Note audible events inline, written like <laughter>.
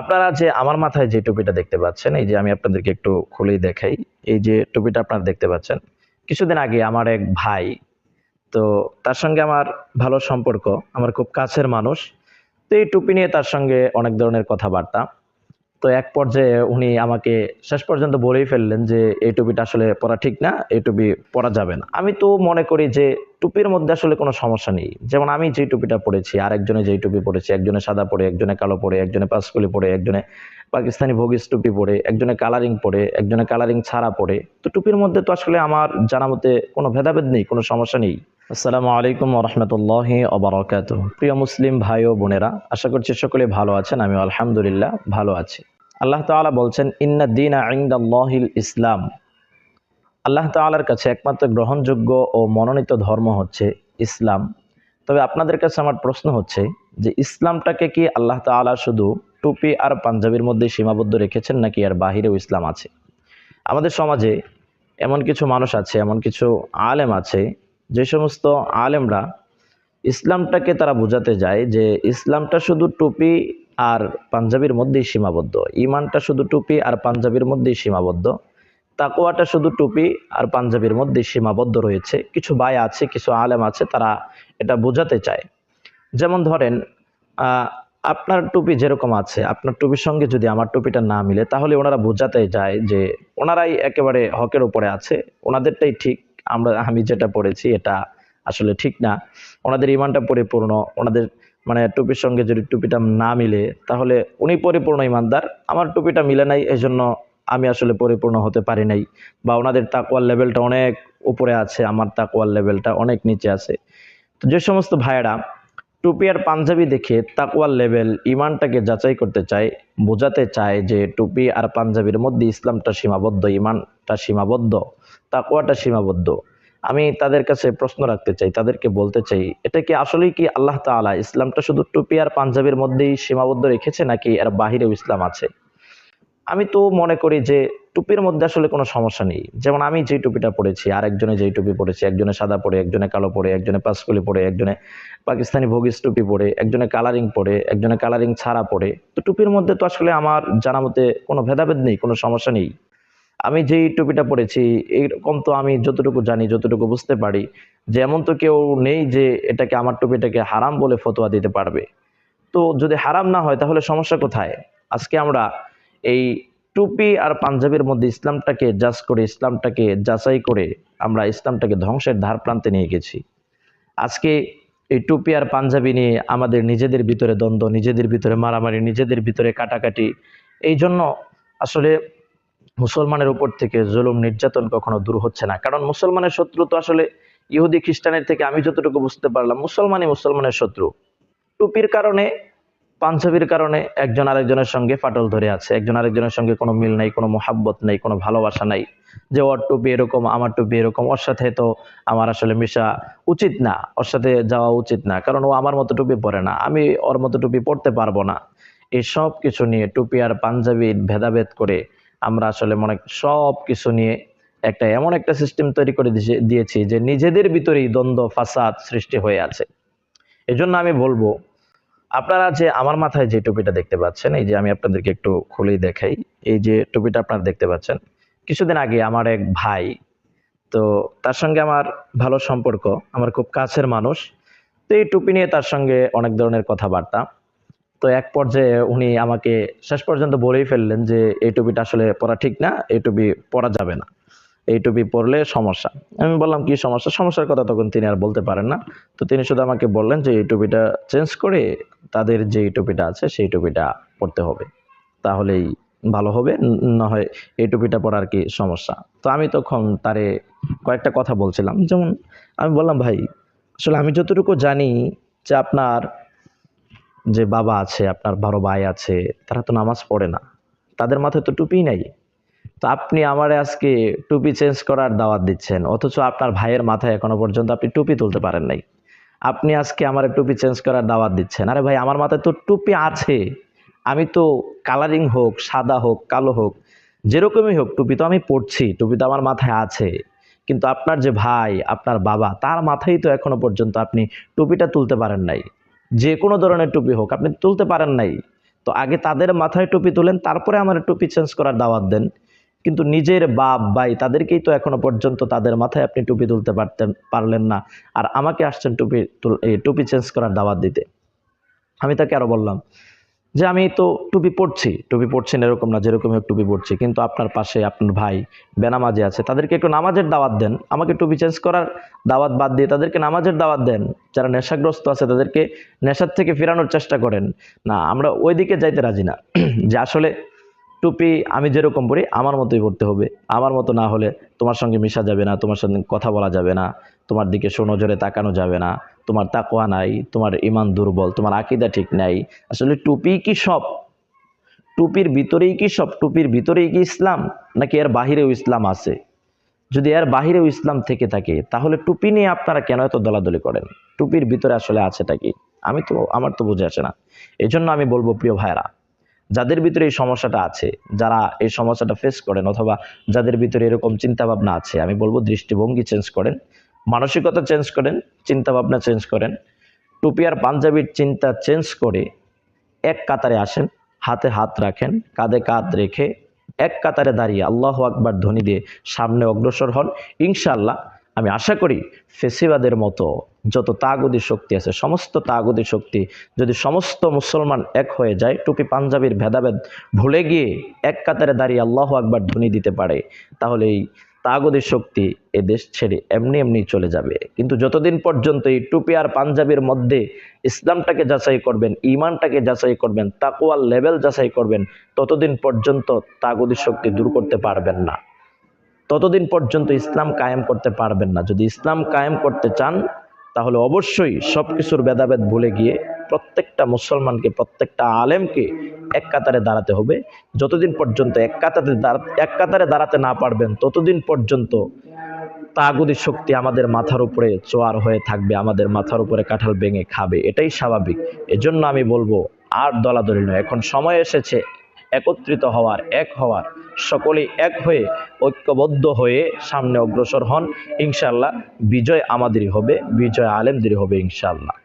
আপনারা যে আমার মাথায় যে টুপিটা দেখতে পাচ্ছেন, এই যে আমি আপনাদেরকে একটু খুলেই দেখাই। এই যে টুপিটা আপনারা দেখতে পাচ্ছেন, কিছুদিন আগে আমার এক ভাই, তো তার সঙ্গে আমার ভালো সম্পর্ক, আমার খুব কাছের মানুষ, তো এই টুপি নিয়ে তার সঙ্গে অনেক ধরনের কথাবার্তা। তো এক পর্যায়ে উনি আমাকে শেষ পর্যন্ত বলেই ফেললেন যে, এই টুপিটা আসলে পরা ঠিক না, এই টুপি পরা যাবে না। আমি তো মনে করি যে টুপির মধ্যে আসলে কোনো সমস্যা নেই। যেমন আমি যেই টুপিটা পরেছি আর একজনে যেই টুপি পরেছে, একজনে সাদা পরে, একজনে কালো পরে, একজনে পাঁচকুলি পরে, একজনে পাকিস্তানি ভোগিস টুপি পরে, একজনে কালারিং পরে, একজনে কালারিং ছাড়া পরে, তো টুপির মধ্যে তো আসলে আমার জানা মতে কোনো ভেদাভেদ নেই, কোনো সমস্যা নেই। আসসালামু আলাইকুম রহমতুল্লাহ অবরাকাত প্রিয় মুসলিম ভাই ও বোনেরা, আশা করছি সকলে ভালো আছেন আমি আলহামদুলিল্লাহ ভালো আছি। আল্লাহ তাআলা বলছেন ইন্না দিন আইন্দাল্লাহিল ইসলাম। আল্লাহ তাআলার কাছে একমাত্র গ্রহণযোগ্য ও মনোনীত ধর্ম হচ্ছে ইসলাম। তবে আপনাদের কাছে আমার প্রশ্ন হচ্ছে যে ইসলামটাকে কি আল্লাহ তাআলা শুধু টুপি আর পাঞ্জাবির মধ্যে সীমাবদ্ধ রেখেছেন নাকি আর বাহিরেও ইসলাম আছে? আমাদের সমাজে এমন কিছু মানুষ আছে, এমন কিছু আলেম আছে, যে সমস্ত আলেমরা ইসলামটাকে তারা বোঝাতে যায় যে ইসলামটা শুধু টুপি আর পাঞ্জাবির মধ্যেই সীমাবদ্ধ। ইমানটা শুধু টুপি আর পাঞ্জাবির মধ্যেই সীমাবদ্ধ। তাকোয়াটা শুধু টুপি আর পাঞ্জাবির মধ্যে সীমাবদ্ধ রয়েছে। কিছু ভাই আছে, কিছু আলেম আছে, তারা এটা বোঝাতে চায়। যেমন ধরেন আপনার টুপি যেরকম আছে, আপনার টুপির সঙ্গে যদি আমার টুপিটা না মিলে, তাহলে ওনারা বোঝাতে যায় যে ওনারাই একেবারে হকের উপরে আছে, ওনাদেরটাই ঠিক, আমরা, আমি যেটা পড়েছি এটা আসলে ঠিক না। ওনাদের ইমানটা পরিপূর্ণ, ওনাদের মানে টুপির সঙ্গে যদি টুপিটা না মিলে, তাহলে উনি পরিপূর্ণ ইমানদার, আমার টুপিটা মিলে নাই এই জন্য আমি আসলে পরিপূর্ণ হতে পারি নাই বা ওনাদের তাকওয়ার লেভেলটা অনেক উপরে আছে, আমার তাকওয়ার লেভেলটা অনেক নিচে আছে। তো যে সমস্ত ভাইয়েরা টুপি আর পাঞ্জাবি দেখে তাকওয়ার লেভেল, ইমানটাকে যাচাই করতে চায়, বোঝাতে চায় যে টুপি আর পাঞ্জাবির মধ্যে ইসলামটা সীমাবদ্ধ, ইমানটা সীমাবদ্ধ, তাকওয়াটা সীমাবদ্ধ। আমি তাদের কাছে প্রশ্ন রাখতে চাই, তাদেরকে বলতে চাই, এটা কি আসলেই কি আল্লাহ তাআলা ইসলামটা শুধু টুপি আর পাঞ্জাবির মধ্যেই সীমাবদ্ধ রেখেছে নাকি এর বাহিরেও ইসলাম আছে? আমি তো মনে করি যে টুপির মধ্যে আসলে কোনো সমস্যা নেই। যেমন আমি যেই টুপিটা পরেছি আর একজনে যেই টুপি পরেছে, একজনে সাদা পরে, একজনে কালো পরে, একজনে পাঁচকুলি পরে, একজনে পাকিস্তানি ভোগিস টুপি পরে, একজনে কালারিং পরে, একজনে কালারিং ছাড়া পরে, তো টুপির মধ্যে তো আসলে আমার জানা মতে কোনো ভেদাভেদ নেই, কোনো সমস্যা নেই। আমি যেই টুপিটা পরেছি, এইরকম তো আমি যতটুকু জানি, যতটুকু বুঝতে পারি, যে এমন তো কেউ নেই যে এটাকে, আমার টুপিটাকে হারাম বলে ফতোয়া দিতে পারবে। তো যদি হারাম না হয়, তাহলে সমস্যা কোথায়? আজকে আমরা এই টুপি আর পাঞ্জাবির মধ্যে ইসলামটাকে জাজ করে, ইসলামটাকে যাচাই করে আমরা ইসলামটাকে ধ্বংসের ধার প্রান্তে নিয়ে গেছি। আজকে এই টুপি আর পাঞ্জাবি নিয়ে আমাদের নিজেদের ভিতরে দ্বন্দ্ব, নিজেদের ভিতরে মারামারি, নিজেদের ভিতরে কাটাকাটি, এই জন্য আসলে মুসলমানের উপর থেকে জুলুম, নির্যাতন কখনো দূর হচ্ছে না। কারণ মুসলমানের শত্রু তো আসলে ইহুদি খ্রিস্টানের থেকে আমি যতটুকু বুঝতে পারলাম, মুসলমানই মুসলমানের শত্রু। টুপির কারণে পাঞ্জাবির কারণে একজন আরেকজনের সঙ্গে ফাটল ধরে আছে। একজন আরেকজনের সঙ্গে কোনো মিল নাই, কোনো মোহাব্বত নেই, কোনো ভালোবাসা নাই। যে ওর টুপি এরকম, আমার টুপি এরকম, ওর সাথে তো আমার আসলে মেশা উচিত না। ওর সাথে যাওয়া উচিত না, কারণ ও আমার মতো টুপি পরে না। আমি ওর মতো টুপি পরতে পারব না। এই সব কিছু নিয়ে টুপি আর পাঞ্জাবির ভেদাভেদ করে আমরা আসলে মনে, সব কিছু নিয়ে একটা এমন একটা সিস্টেম তৈরি করে দিয়েছি যে নিজেদের ভিতরেই দ্বন্দ্ব, ফাসাদ সৃষ্টি হয়ে আছে। এজন্য আমি বলব আপনারা যে আমার মাথায় যে টুপিটা দেখতে পাচ্ছেন, এই যে আমি আপনাদেরকে একটু খুলেই দেখাই। এই যে টুপিটা আপনারা দেখতে পাচ্ছেন, কিছুদিন আগে আমার এক ভাই, তো তার সঙ্গে আমার ভালো সম্পর্ক, আমার খুব কাছের মানুষ, তো এই টুপি নিয়ে তার সঙ্গে অনেক ধরনের কথাবার্তা। তো এক পর্যায়ে উনি আমাকে শেষ পর্যন্ত বলেই ফেললেন যে, এই টুপিটা আসলে পরা ঠিক না, এই টুপি পরা যাবে না। এই টুপি পরলে সমস্যা। আমি বললাম, কি সমস্যা? সমস্যার কথা তখন তিনি আর বলতে পারেন না। তো তিনি শুধু আমাকে বললেন যে এই টুপিটা চেঞ্জ করে তাদের যে টুপিটা আছে, সেই টুপিটা পরতে হবে। তাহলেই ভালো হবে, না হয় এই টুপিটা পরার কি সমস্যা? তো আমি তখন তারে কয়েকটা কথা বলছিলাম। যেমন, আমি বললাম, ভাই, আসলে আমি যতটুকু জানি যে আপনার যে বাবা আছে, আপনার বড় ভাই আছে, তারা তো নামাজ পড়ে না। তাদের মাথায় তো টুপি নাই। তো আপনি আমার আজকে টুপি চেঞ্জ করার দাওয়াত দিচ্ছেন, অথচ আপনার ভাইয়ের মাথায় এখনও পর্যন্ত আপনি টুপি তুলতে পারেন নাই। আপনি আজকে আমার টুপি চেঞ্জ করার দাওয়াত দিচ্ছেন। আরে ভাই, আমার মাথায় তো টুপি আছে। আমি তো কালারিং হোক, সাদা হোক, কালো হোক, যেরকমই হোক, টুপি তো আমি পরছি, টুপি তো আমার মাথায় আছে। কিন্তু আপনার যে ভাই, আপনার বাবা, তার মাথায় তো এখনও পর্যন্ত আপনি টুপিটা তুলতে পারেন নাই। যে কোনো ধরনের টুপি হোক, আপনি তুলতে পারেন নাই। তো আগে তাদের মাথায় টুপি তোলেন, তারপরে আমার টুপি চেঞ্জ করার দাওয়াত দেন। কিন্তু নিজের বাপ, ভাই তাদেরকেই তো এখনও পর্যন্ত তাদের মাথায় আপনি টুপি তুলতে পারতেন, পারলেন না। আর আমাকে আসছেন টুপি টুপি চেঞ্জ করার দাওয়াত দিতে। আমি তাকে আরও বললাম যে, আমি তো টুপি পরছি, টুপি পরছেন এরকম না যেরকম টুপি পরছি, কিন্তু আপনার পাশে আপনার ভাই বেনামাজে আছে, তাদেরকে একটু নামাজের দাওয়াত দেন। আমাকে টুপি চেঞ্জ করার দাওয়াত বাদ দিয়ে তাদেরকে নামাজের দাওয়াত দেন। যারা নেশাগ্রস্ত আছে তাদেরকে নেশার থেকে ফেরানোর চেষ্টা করেন। না, আমরা ওই দিকে যাইতে রাজি না। <clears throat> যে আসলে টুপি আমি যেরকম পড়ি আমার মতোই পড়তে হবে। আমার মতো না হলে তোমার সঙ্গে মিশা যাবে না, তোমার সঙ্গে কথা বলা যাবে না, তোমার দিকে নজরে তাকানো যাবে না, তোমার তাকোয়া নাই, তোমার ইমান দুর্বল, তোমার আকিদা ঠিক নাই। আসলে টুপি কি সব? টুপির ভিতরেই কি সব? টুপির ভিতরেই কি ইসলাম? নাকি এর বাহিরেও ইসলাম আছে? যদি এর বাহিরেও ইসলাম থেকে থাকে, তাহলে টুপি নিয়ে আপনারা কেন এত দলাদলি করেন? টুপির ভিতরে আসলে আছেটা কি? আমি তো, আমার তো বুঝে আসে না। এই জন্য আমি বলব, প্রিয় ভাইরা যাদের ভিতরে এই সমস্যাটা আছে, যারা এই সমস্যাটা ফেস করেন অথবা যাদের ভিতরে এরকম চিন্তা ভাবনা আছে, আমি বলব দৃষ্টিভঙ্গি চেঞ্জ করেন, মানসিকতা চেঞ্জ করেন চিন্তা ভাবনা চেঞ্জ করেন, টুপি আর পাঞ্জাবির চিন্তা চেঞ্জ করে এক কাতারে আসেন, হাতে হাত রাখেন, কাঁধে কাঁধ রেখে এক কাতারে দাঁড়িয়ে আল্লাহ আকবার ধ্বনি দিয়ে সামনে অগ্রসর হন। ইনশাল্লাহ আমি আশা করি ফেসিবাদের মতো যত তাগুদি শক্তি আছে, সমস্ত তাগুদি শক্তি যদি সমস্ত মুসলমান এক হয়ে যায়, টুপি পাঞ্জাবির ভেদাভেদ ভুলে গিয়ে এক কাতারে দাঁড়িয়ে আল্লাহ আকবার ধ্বনি দিতে পারে, তাহলে এই তাগদি শক্তি এ দেশ ছেড়ে এমনি এমনি চলে যাবে। কিন্তু যতদিন পর্যন্ত এই টুপি আর পাঞ্জাবির মধ্যে ইসলামটাকে যাচাই করবেন ইমানটাকে যাচাই করবেন তাকুয়ার লেভেল যাচাই করবেন, ততদিন পর্যন্ত তাগদি শক্তি দূর করতে পারবেন না। ততদিন পর্যন্ত ইসলাম কায়েম করতে পারবেন না। যদি ইসলাম কায়েম করতে চান তাহলে অবশ্যই সব কিছুর ভেদাভেদ ভুলে গিয়ে প্রত্যেকটা মুসলমানকে, প্রত্যেকটা আলেমকে এক কাতারে দাঁড়াতে হবে। যতদিন পর্যন্ত এক কাতারে এক কাতারে দাঁড়াতে না পারবেন, ততদিন পর্যন্ত তাগুদি শক্তি আমাদের মাথার উপরে চোয়ার হয়ে থাকবে, আমাদের মাথার উপরে কাঁঠাল ভেঙে খাবে। এটাই স্বাভাবিক। এজন্য আমি বলব, আর দলাদলি নয়। এখন সময় এসেছে। একত্রিত হওয়ার, এক হওয়ার। সকলেই এক হয়ে ঐক্যবদ্ধ হয়ে সামনে অগ্রসর হন। ইনশাল্লাহ বিজয় আমাদেরই হবে, বিজয় আলেমদেরই হবে ইনশাল্লাহ